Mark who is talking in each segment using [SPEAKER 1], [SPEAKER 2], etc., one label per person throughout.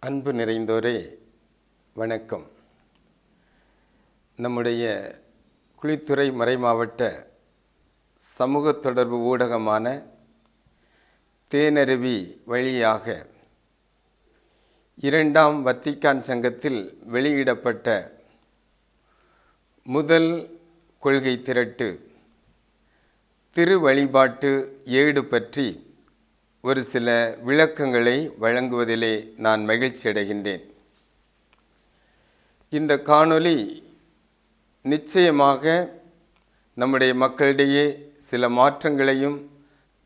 [SPEAKER 1] அன்பு நிறைந்தோரே வணக்கம். நம்முடைய குளித்துறை மறைமாவட்ட சமூக தொடர்பு ஊடகமான தேனருவி வழியாக இரண்டாம் வத்திக்கான் சங்கத்தில் வெளியிடப்பட்ட முதல் கொள்கை திரட்டு திரு வழிபாட்டு ஏடு பற்றி ஒரு சில விளக்கங்களை வழங்குவதிலே நான் மகிழ்ச்சி அடைகின்றேன். இந்த காணொளி நிச்சயமாக நம்முடைய மக்களிடையே சில மாற்றங்களையும்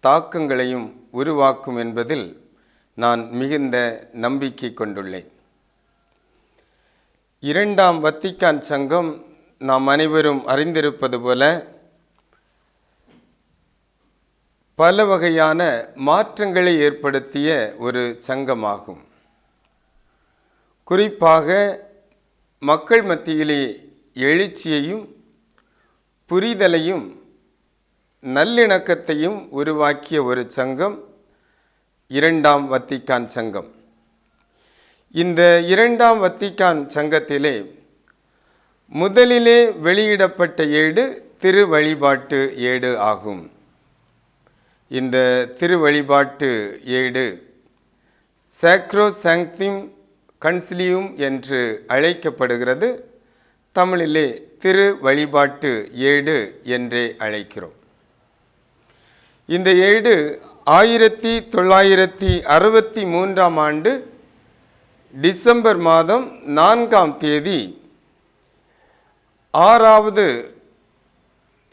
[SPEAKER 1] தாக்கங்களையும் உருவாக்கும் என்பதில் நான் மிகுந்த நம்பிக்கை கொண்டுள்ளேன். இரண்டாம் வத்திக்கான் சங்கம் நாம் அனைவரும் அறிந்திருப்பது போல பல வகையான மாற்றங்களை ஏற்படுத்திய ஒரு சங்கமாகும். குறிப்பாக மக்கள் மத்தியிலே எழுச்சியையும் புரிதலையும் நல்லிணக்கத்தையும் உருவாக்கிய ஒரு சங்கம் இரண்டாம் வத்திக்கான் சங்கம். இந்த இரண்டாம் வத்திக்கான் சங்கத்திலே முதலிலே வெளியிடப்பட்ட ஏடு திரு வழிபாட்டு ஏடு ஆகும். இந்த திரு வழிபாட்டு ஏடு சேக்ரோ சாங்க்திம் கன்சிலியும் என்று அழைக்கப்படுகிறது. தமிழிலே திரு வழிபாட்டு ஏடு என்றே அழைக்கிறோம். இந்த ஏடு ஆயிரத்தி தொள்ளாயிரத்தி அறுபத்தி மூன்றாம் ஆண்டு டிசம்பர் மாதம் நான்காம் தேதி. ஆறாவது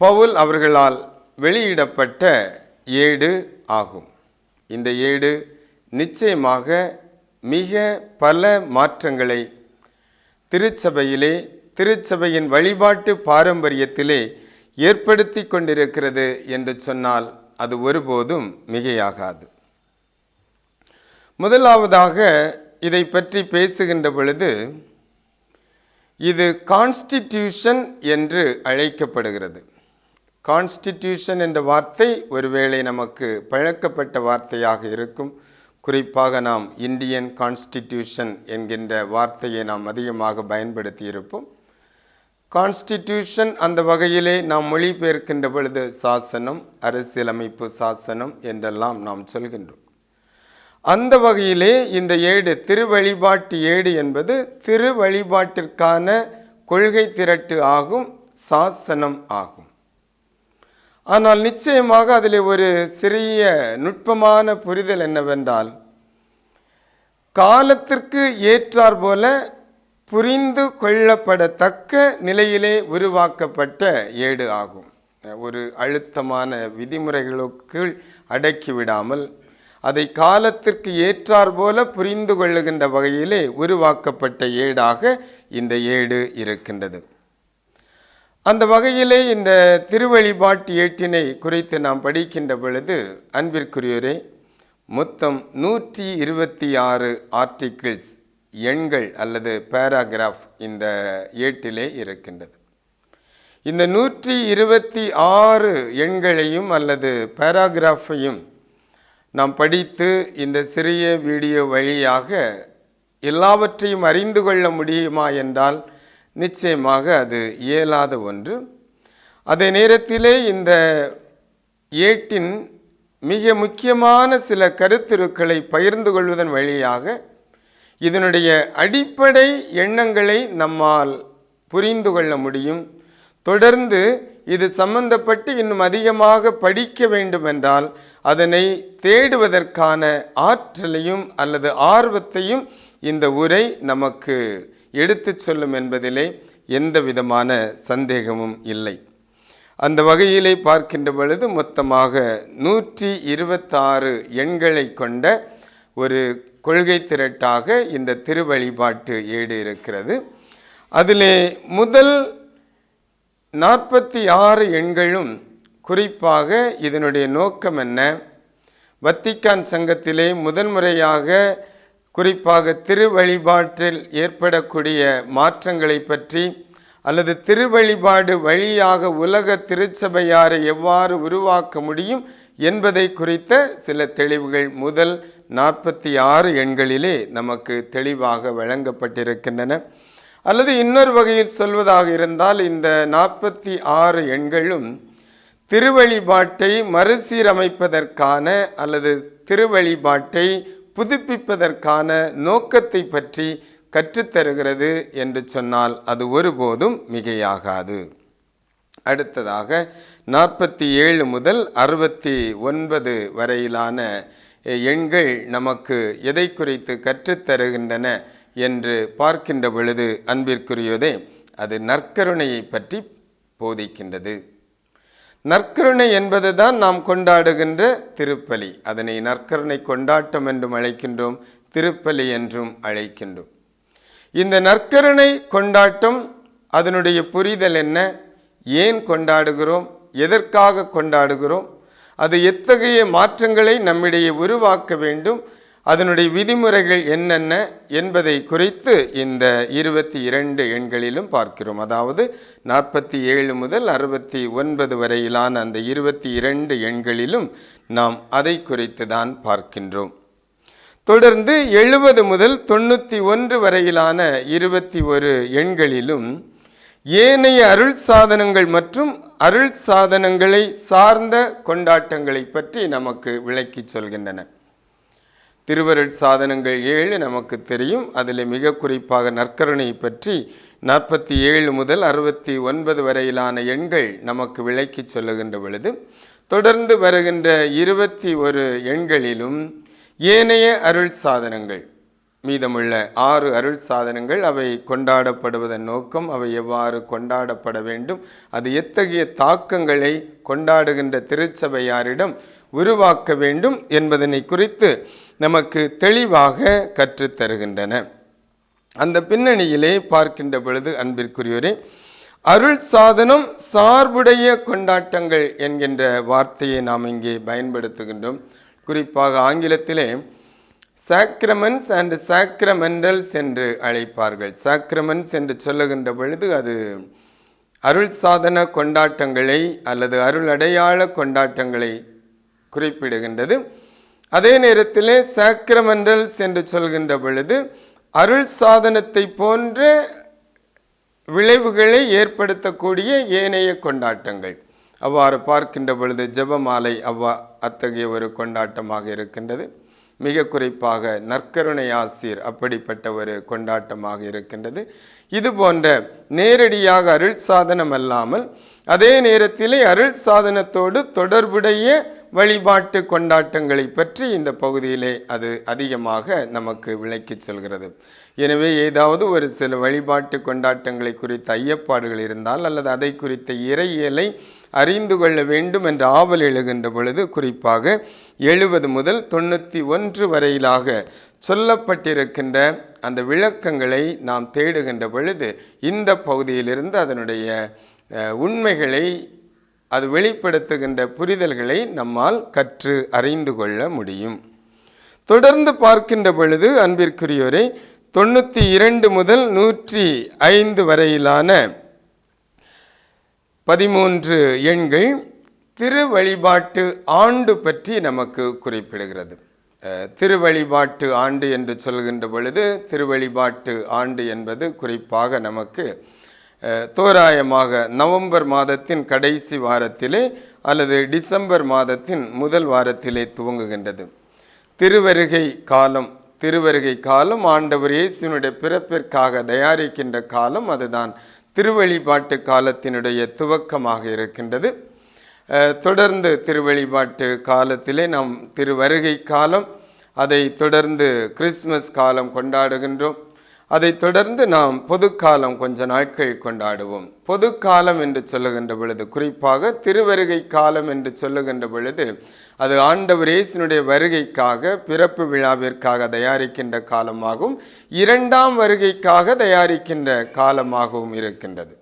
[SPEAKER 1] பவுல் அவர்களால் வெளியிடப்பட்ட ஏடு ஆகும். இந்த ஏடு நிச்சயமாக மிக பல மாற்றங்களை திருச்சபையிலே திருச்சபையின் வழிபாட்டு பாரம்பரியத்திலே ஏற்படுத்தி கொண்டிருக்கிறது என்று சொன்னால் அது ஒருபோதும் மிகையாகாது. முதலாவதாக இதை பற்றி பேசுகின்ற பொழுது இது கான்ஸ்டிடியூஷன் என்று அழைக்கப்படுகிறது. கான்ஸ்டிடியூஷன் என்ற வார்த்தை ஒருவேளை நமக்கு பழக்கப்பட்ட வார்த்தையாக இருக்கும். குறிப்பாக நாம் இந்தியன் கான்ஸ்டிடியூஷன் என்கின்ற வார்த்தையை நாம் அதிகமாக பயன்படுத்தி இருப்போம். கான்ஸ்டிடியூஷன் அந்த வகையிலே நாம் மொழிபெயர்க்கின்ற பொழுது சாசனம் அரசியலமைப்பு சாசனம் என்றெல்லாம் நாம் சொல்கின்றோம். அந்த வகையிலே இந்த ஏடு திருவழிபாட்டு ஏடு என்பது திருவழிபாட்டிற்கான கொள்கை திரட்டு ஆகும் சாசனம் ஆகும். ஆனால் நிச்சயமாக அதில் ஒரு சிறிய நுட்பமான புரிதல் என்னவென்றால் காலத்திற்கு ஏற்றார் போல புரிந்து கொள்ளப்படத்தக்க நிலையிலே உருவாக்கப்பட்ட ஏடு ஆகும். ஒரு அழுத்தமான விதிமுறைகளுக்குள் அடக்கிவிடாமல் அதை காலத்திற்கு ஏற்றார் போல புரிந்து கொள்ளுகின்ற வகையிலே உருவாக்கப்பட்ட ஏடாக இந்த ஏடு இருக்கின்றது. அந்த வகையிலே இந்த திருவழிபாட்டு ஏட்டினை குறித்து நாம் படிக்கின்ற பொழுது அன்பிற்குரியோரே மொத்தம் நூற்றி இருபத்தி ஆறு ஆர்டிகிள்ஸ் எண்கள் அல்லது பேராகிராஃப் இந்த ஏட்டிலே இருக்கின்றது. இந்த நூற்றி இருபத்தி ஆறு எண்களையும் அல்லது பேராகிராஃபையும் நாம் படித்து இந்த சிறிய வீடியோ வழியாக எல்லாவற்றையும் அறிந்து கொள்ள முடியுமா என்றால் நிச்சயமாக அது இயலாத ஒன்று. அதே நேரத்திலே இந்த ஏட்டின் மிக முக்கியமான சில கருத்துருக்களை பகிர்ந்து கொள்வதன் வழியாக இதனுடைய அடிப்படை எண்ணங்களை நம்மால் புரிந்து கொள்ள முடியும். தொடர்ந்து இது சம்பந்தப்பட்டு இன்னும் அதிகமாக படிக்க வேண்டுமென்றால் அதனை தேடுவதற்கான ஆற்றலையும் அல்லது ஆர்வத்தையும் இந்த உரை நமக்கு எடுத்துச் சொல்லும் என்பதிலே எந்த விதமான சந்தேகமும் இல்லை. அந்த வகையிலே பார்க்கின்ற பொழுது மொத்தமாக நூற்றி இருபத்தாறு எண்களை கொண்ட ஒரு கொள்கை திரட்டாக இந்த திருவழிபாட்டு ஏடு இருக்கிறது அதிலே முதல் நாற்பத்தி ஆறு எண்களும் குறிப்பாக இதனுடைய நோக்கம் என்ன? வத்திக்கான் சங்கத்திலே முதன்முறையாக குறிப்பாக திருவழிபாட்டில் ஏற்படக்கூடிய மாற்றங்களை பற்றி அல்லது திருவழிபாடு வழியாக உலக திருச்சபையாரை எவ்வாறு உருவாக்க முடியும் என்பதை குறித்த சில தெளிவுகள். முதல் நாற்பத்தி ஆறு எண்களிலே நமக்கு தெளிவாக வழங்கப்பட்டிருக்கின்றன. அல்லது இன்னொரு வகையில் சொல்வதாக இருந்தால் இந்த நாற்பத்தி ஆறு எண்களும் திருவழிபாட்டை மறுசீரமைப்பதற்கான அல்லது திருவழிபாட்டை புதுப்பிப்பதற்கான நோக்கத்தை பற்றி கற்றுத்தருகிறது என்று சொன்னால் அது ஒருபோதும் மிகையாகாது. அடுத்ததாக நாற்பத்தி ஏழு முதல் அறுபத்தி ஒன்பது வரையிலான எண்கள் நமக்கு எதை குறித்து கற்றுத்தருகின்றன என்று பார்க்கின்ற பொழுது அன்பிற்குரியதே அது நற்கருணையை பற்றி போதிக்கின்றது. நற்கருணை என்பதுதான் நாம் கொண்டாடுகின்ற திருப்பலி. அதனை நற்கருணை கொண்டாட்டம் என்றும் அழைக்கின்றோம் திருப்பலி என்றும் அழைக்கின்றோம். இந்த நற்கருணை கொண்டாட்டம் அதனுடைய புரிதல் என்ன? ஏன் கொண்டாடுகிறோம்? எதற்காக கொண்டாடுகிறோம்? அது எத்தகைய மாற்றங்களை நம்மிடையே உருவாக்க வேண்டும் அதனுடைய விதிமுறைகள் என்னென்ன என்பதை குறித்து இந்த இருபத்தி இரண்டு எண்களிலும் பார்க்கிறோம். அதாவது நாற்பத்தி ஏழு முதல் அறுபத்தி ஒன்பது வரையிலான அந்த இருபத்தி இரண்டு எண்களிலும் நாம் அதை குறித்து தான் பார்க்கின்றோம். தொடர்ந்து எழுபது முதல் தொண்ணூற்றி ஒன்று வரையிலான இருபத்தி ஒரு எண்களிலும் ஏனைய அருள் சாதனங்கள் மற்றும் அருள் சாதனங்களை சார்ந்த கொண்டாட்டங்களை பற்றி நமக்கு விளக்கி சொல்கின்றன. திருவருள் சாதனங்கள் ஏழு நமக்கு தெரியும். அதில் மிக குறிப்பாக நற்கருணை பற்றி நாற்பத்தி ஏழு முதல் அறுபத்தி ஒன்பது வரையிலான எண்கள் நமக்கு விளக்கி சொல்லுகின்ற பொழுது தொடர்ந்து வருகின்ற இருபத்தி ஒரு எண்களிலும் ஏனைய அருள் சாதனங்கள் மீதமுள்ள ஆறு அருள் சாதனங்கள் அவை கொண்டாடப்படுவதன் நோக்கம் அவை எவ்வாறு கொண்டாடப்பட வேண்டும் அது எத்தகைய தாக்கங்களை கொண்டாடுகின்ற திருச்சபையாரிடம் உருவாக்க வேண்டும் என்பதனை குறித்து நமக்கு தெளிவாக கற்றுத்தருகின்றன அந்த பின்னணியிலே பார்க்கின்ற பொழுது அன்பிற்குரியோரே அருள் சாதனம் சார்புடைய கொண்டாட்டங்கள் என்கின்ற வார்த்தையை நாம் இங்கே பயன்படுத்துகின்றோம். குறிப்பாக ஆங்கிலத்திலே சாக்ரமெண்ட்ஸ் அண்ட் சாக்ரமெண்டல்ஸ் என்று அழைப்பார்கள். சாக்ரமெண்ட்ஸ் என்று சொல்லுகின்ற பொழுது அது அருள் சாதன கொண்டாட்டங்களை அல்லது அருள் அடையாள கொண்டாட்டங்களை குறிப்பிடுகின்றது. அதே நேரத்திலே சாக்ரமெண்டல்ஸ் என்று சொல்கின்ற பொழுது அருள் சாதனத்தை போன்ற விளைவுகளை ஏற்படுத்தக்கூடிய ஏனைய கொண்டாட்டங்கள். அவ்வாறு பார்க்கின்ற பொழுது ஜெபமாலை அவ்வா அத்தகைய ஒரு கொண்டாட்டமாக இருக்கின்றது. மிக குறிப்பாக நற்கருணை ஆசீர் அப்படிப்பட்ட ஒரு கொண்டாட்டமாக இருக்கின்றது. இது போன்ற நேரடியாக அருள் சாதனம் அல்லாமல் அதே நேரத்திலே அருள் சாதனத்தோடு தொடர்புடைய வழிபாட்டு கொண்டாட்டங்களை பற்றி இந்த பகுதியிலே அது அதிகமாக நமக்கு விளக்கி சொல்கிறது. எனவே ஏதாவது ஒரு சில வழிபாட்டு கொண்டாட்டங்களை குறித்த ஐயப்பாடுகள் இருந்தால் அல்லது அதை குறித்த இறையியலை அறிந்து கொள்ள வேண்டும் என்ற ஆவல் எழுகின்ற பொழுது குறிப்பாக எழுபது முதல் தொண்ணூற்றி ஒன்று வரையிலாக சொல்லப்பட்டிருக்கின்ற அந்த விளக்கங்களை நாம் தேடுகின்ற பொழுது இந்த பகுதியிலிருந்து அதனுடைய உண்மைகளை அது வெளிப்படுத்துகின்ற புரிதல்களை நம்மால் கற்று அறிந்து கொள்ள முடியும். தொடர்ந்து பார்க்கின்ற பொழுது அன்பிற்குரியோரை தொண்ணூற்றி இரண்டு முதல் நூற்றி ஐந்து வரையிலான பதிமூன்று எண்கள் திருவழிபாட்டு ஆண்டு பற்றி நமக்கு குறிப்பிடுகிறது. திருவழிபாட்டு ஆண்டு என்று சொல்கின்ற பொழுது திருவழிபாட்டு ஆண்டு என்பது குறிப்பாக நமக்கு தோராயமாக நவம்பர் மாதத்தின் கடைசி வாரத்திலே அல்லது டிசம்பர் மாதத்தின் முதல் வாரத்திலே துவங்குகின்றது. திருவருகை காலம் திருவருகை காலம் ஆண்டவர் இயேசுனுடைய பிறப்பிற்காக தயாரிக்கின்ற காலம் அதுதான். திருவழிபாட்டு காலத்தினுடைய துவக்கமாக இருக்கின்றது. தொடர்ந்து திருவழிபாட்டு காலத்திலே நாம் திருவருகை காலம் அதை தொடர்ந்து கிறிஸ்மஸ் காலம் கொண்டாடுகின்றோம். அதை தொடர்ந்து நாம் பொதுக்காலம் கொஞ்ச நாட்கள் கொண்டாடுவோம். பொதுக்காலம் என்று சொல்லுகின்ற பொழுது குறிப்பாக திருவருகை காலம் என்று சொல்லுகின்ற பொழுது அது ஆண்டவர் இயேசுனுடைய வருகைக்காக பிறப்பு விழாவிற்காக தயாரிக்கின்ற காலமாகவும் இரண்டாம் வருகைக்காக தயாரிக்கின்ற காலமாகவும் இருக்கின்றது.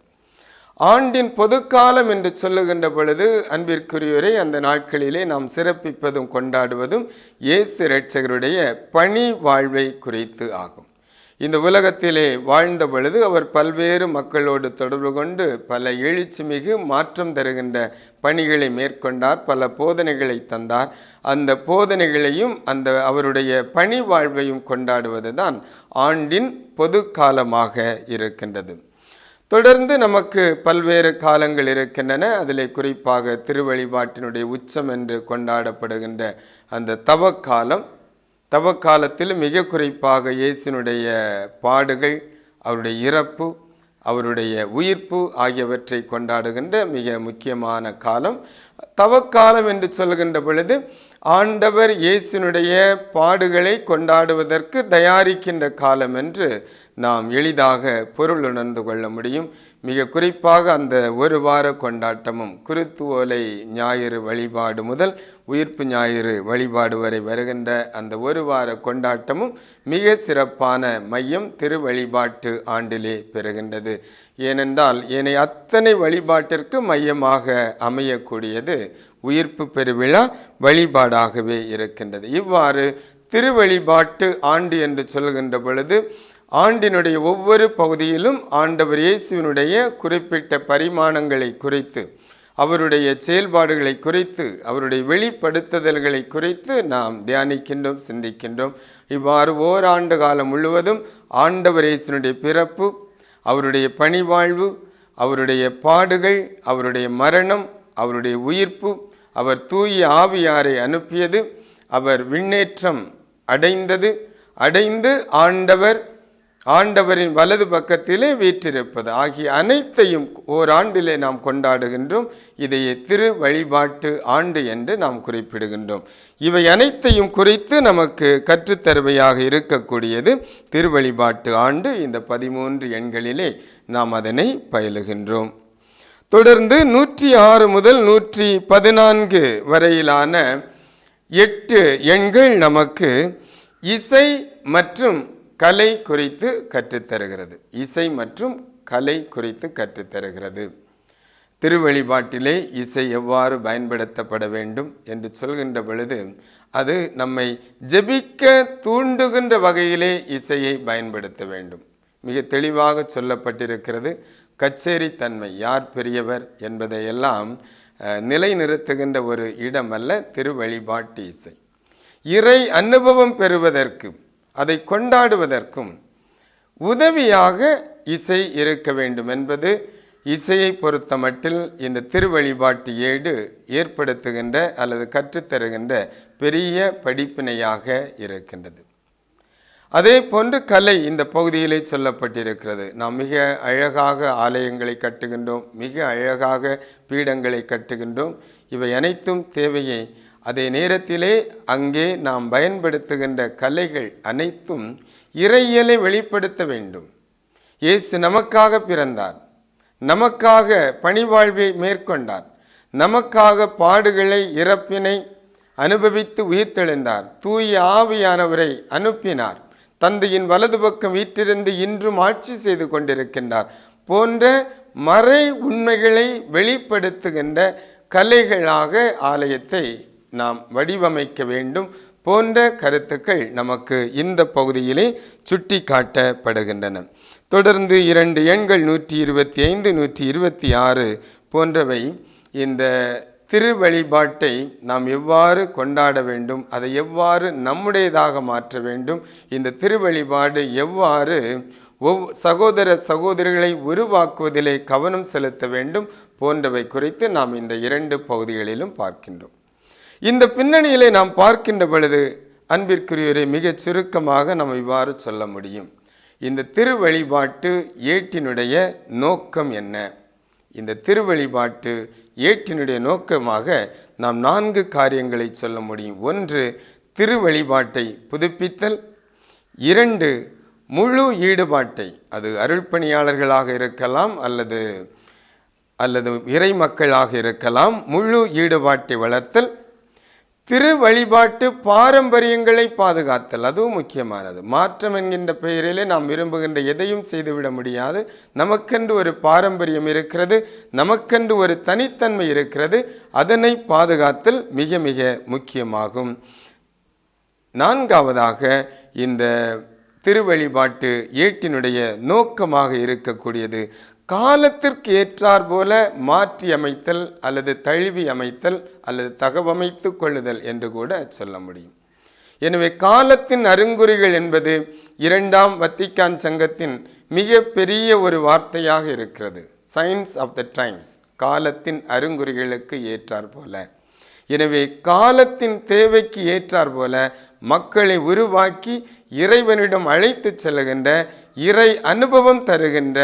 [SPEAKER 1] ஆண்டின் பொதுக்காலம் என்று சொல்லுகின்ற பொழுது அன்பிற்குரியோரை அந்த நாட்களிலே நாம் சிறப்பிப்பதும் கொண்டாடுவதும் இயேசு இரட்சகருடைய பணி வாழ்வை குறித்து ஆகும். இந்த உலகத்திலே வாழ்ந்த பொழுது அவர் பல்வேறு மக்களோடு தொடர்பு கொண்டு பல எழுச்சிமிகு மாற்றம் தருகின்ற பணிகளை மேற்கொண்டார் பல போதனைகளை தந்தார். அந்த போதனைகளையும் அந்த அவருடைய பணி வாழ்வையும் கொண்டாடுவது தான் ஆண்டின் பொது காலமாக இருக்கின்றது. தொடர்ந்து நமக்கு பல்வேறு காலங்கள் இருக்கின்றன. அதில் குறிப்பாக திருவழிபாட்டினுடைய உச்சம் என்று கொண்டாடப்படுகின்ற அந்த தவக்காலம் தவக்காலத்தில் மிக குறிப்பாக இயேசுனுடைய பாடுகள் அவருடைய இறப்பு அவருடைய உயிர்ப்பு ஆகியவற்றை கொண்டாடுகின்ற மிக முக்கியமான காலம். தவக்காலம் என்று சொல்கின்ற பொழுது ஆண்டவர் இயேசுனுடைய பாடுகளை கொண்டாடுவதற்கு தயாரிக்கின்ற காலம் என்று நாம் எளிதாக பொருள் உணர்ந்து கொள்ள முடியும். மிக குறிப்பாக அந்த ஒரு வார கொண்டாட்டமும் குருத்துவோலை ஞாயிறு வழிபாடு முதல் உயிர்ப்பு ஞாயிறு வழிபாடு வரை வருகின்ற அந்த ஒரு வார கொண்டாட்டமும் மிக சிறப்பான மையம் திருவழிபாட்டு ஆண்டிலே பெறுகின்றது. ஏனென்றால் ஏனைய அத்தனை வழிபாட்டிற்கு மையமாக அமையக்கூடியது உயிர்ப்பு பெருவிழா வழிபாடாகவே இருக்கின்றது. இவ்வாறு திருவழிபாட்டு ஆண்டு என்று சொல்கின்ற பொழுது ஆண்டினுடைய ஒவ்வொரு பகுதியிலும் ஆண்டவர் இயேசுவினுடைய குறிப்பிட்ட பரிமாணங்களை குறித்து அவருடைய செயல்பாடுகளை குறித்து அவருடைய வெளிப்படுத்துதல்களை குறித்து நாம் தியானிக்கின்றோம் சிந்திக்கின்றோம். இவ்வாறு ஓராண்டு காலம் முழுவதும் ஆண்டவர் இயேசுனுடைய பிறப்பு அவருடைய பணிவாழ்வு அவருடைய பாடுகள் அவருடைய மரணம் அவருடைய உயிர்ப்பு அவர் தூய ஆவியாரை அனுப்பியது அவர் விண்ணேற்றம் அடைந்தது அடைந்து ஆண்டவர் ஆண்டவரின் வலது பக்கத்திலே வீற்றிருப்பது. ஆகிய அனைத்தையும் ஓராண்டிலே நாம் கொண்டாடுகின்றோம். இதையே திரு வழிபாட்டு ஆண்டு என்று நாம் குறிப்பிடுகின்றோம். இவை அனைத்தையும் குறித்து நமக்கு கற்றுத்தருவையாக இருக்கக்கூடியது திருவழிபாட்டு ஆண்டு. இந்த பதிமூன்று எண்களிலே நாம் அதனை பயிலுகின்றோம். தொடர்ந்து நூற்றி ஆறு முதல் நூற்றி பதினான்கு வரையிலான எட்டு எண்கள் நமக்கு இசை மற்றும் கலை குறித்து கற்றுத்தருகிறது. இசை மற்றும் கலை குறித்து கற்றுத்தருகிறது. திருவழிபாட்டிலே இசை எவ்வாறு பயன்படுத்தப்பட வேண்டும் என்று சொல்கின்ற பொழுது அது நம்மை ஜெபிக்க தூண்டுகின்ற வகையிலே இசையை பயன்படுத்த வேண்டும். மிக தெளிவாக சொல்லப்பட்டிருக்கிறது கச்சேரி தன்மை யார் பெரியவர்? என்பதையெல்லாம் நிலைநிறுத்துகின்ற ஒரு இடம் அல்ல திருவழிபாட்டு இசை. இறை அனுபவம் பெறுவதற்கு அதை கொண்டாடுவதற்கும் உதவியாக இசை இருக்க வேண்டும் என்பது இசையை பொறுத்த மட்டில் இந்த திருவழிபாட்டு ஏடு ஏற்படுத்துகின்ற அல்லது கற்றுத்தருகின்ற பெரிய படிப்பினையாக இருக்கின்றது. அதே போன்று கலை இந்த பகுதியிலே சொல்லப்பட்டிருக்கிறது. நாம் மிக அழகாக ஆலயங்களை கட்டுகின்றோம் மிக அழகாக பீடங்களை கட்டுகின்றோம். இவை அனைத்தும் தேவையை அதே நேரத்திலே அங்கே நாம் பயன்படுத்துகின்ற கலைகள் அனைத்தும் இறையியலை வெளிப்படுத்த வேண்டும். இயேசு நமக்காக பிறந்தார். நமக்காக பணிவாழ்வை மேற்கொண்டார். நமக்காக பாடுகளை இறப்பினை அனுபவித்து உயிர்த்தெழுந்தார். தூய ஆவியானவரை அனுப்பினார். தந்தையின் வலது பக்கம் வீற்றிருந்து இன்றும் ஆட்சி செய்து கொண்டிருக்கின்றார் போன்ற மறை உண்மைகளை வெளிப்படுத்துகின்ற கலைகளாக ஆலயத்தை நாம் வடிவமைக்க வேண்டும் போன்ற கருத்துக்கள் நமக்கு இந்த பகுதியிலே சுட்டி காட்டப்படுகின்றன தொடர்ந்து இரண்டு எண்கள் நூற்றி இருபத்தி ஐந்து நூற்றி இருபத்தி ஆறு போன்றவை இந்த திருவழிபாட்டை நாம் எவ்வாறு கொண்டாட வேண்டும் அதை எவ்வாறு நம்முடையதாக மாற்ற வேண்டும் இந்த திருவழிபாடு எவ்வாறு ஒவ் சகோதர சகோதரிகளை உருவாக்குவதிலே கவனம் செலுத்த வேண்டும் போன்றவை குறித்து நாம் இந்த இரண்டு பகுதிகளிலும் பார்க்கின்றோம். இந்த பின்னணியிலே நாம் பார்க்கின்ற பொழுது அன்பிற்குரியவரை மிகச் சுருக்கமாக நாம் இவ்வாறு சொல்ல முடியும். இந்த திருவழிபாட்டு ஏட்டினுடைய நோக்கம் என்ன? இந்த திருவழிபாட்டு ஏட்டினுடைய நோக்கமாக நாம் நான்கு காரியங்களை சொல்ல முடியும். ஒன்று திருவழிபாட்டை புதுப்பித்தல். இரண்டு முழு ஈடுபாட்டை அது அருள்பணியாளர்களாக இருக்கலாம் அல்லது அல்லது இறை மக்களாக இருக்கலாம் முழு ஈடுபாட்டை வளர்த்தல். திரு வழிபாட்டு பாரம்பரியங்களை பாதுகாத்தல் அதுவும் முக்கியமானது. மாற்றம் என்கின்ற பெயரிலே நாம் விரும்புகின்ற எதையும் செய்துவிட முடியாது. நமக்கென்று ஒரு பாரம்பரியம் இருக்கிறது நமக்கென்று ஒரு தனித்தன்மை இருக்கிறது அதனை பாதுகாத்தல் மிக மிக முக்கியமாகும். நான்காவதாக இந்த திருவழிபாட்டு ஏட்டினுடைய நோக்கமாக இருக்கக்கூடியது காலத்திற்கு ஏற்றார் போல மாற்றி அமைத்தல் அல்லது தழுவி அமைத்தல் அல்லது தகவமைத்து கொள்ளுதல் என்று கூட சொல்ல முடியும். எனவே காலத்தின் அருங்குறிகள் என்பது இரண்டாம் வத்திக்கான் சங்கத்தின் மிக பெரிய ஒரு வார்த்தையாக இருக்கிறது. சயின்ஸ் ஆஃப் த டைம்ஸ் காலத்தின் அருங்குறிகளுக்கு ஏற்றார் போல. எனவே காலத்தின் தேவைக்கு ஏற்றார் போல மக்களை உருவாக்கி இறைவனிடம் அழைத்து செல்லுகின்ற இறை அனுபவம் தருகின்ற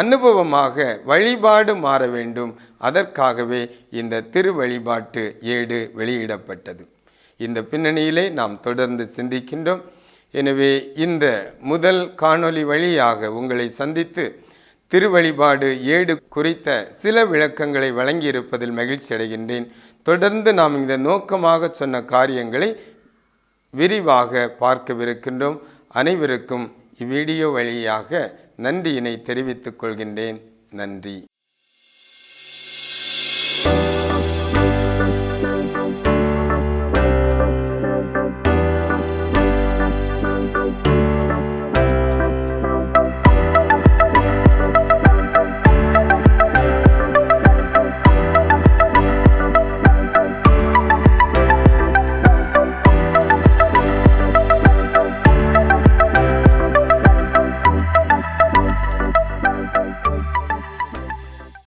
[SPEAKER 1] அனுபவமாக வழிபாடு மாற வேண்டும். அதற்காகவே இந்த திருவழிபாட்டு ஏடு வெளியிடப்பட்டது. இந்த பின்னணியிலே நாம் தொடர்ந்து சிந்திக்கின்றோம். எனவே இந்த முதல் காணொளி வழியாக உங்களை சந்தித்து திருவழிபாடு ஏடு குறித்த சில விளக்கங்களை வழங்கியிருப்பதில் மகிழ்ச்சி அடைகின்றேன். தொடர்ந்து நாம் இந்த நோக்கமாக சொன்ன காரியங்களை விரிவாக பார்க்கவிருக்கின்றோம். அனைவருக்கும் இவ்வீடியோ வழியாக நன்றியினை தெரிவித்துக் கொள்கின்றேன். நன்றி.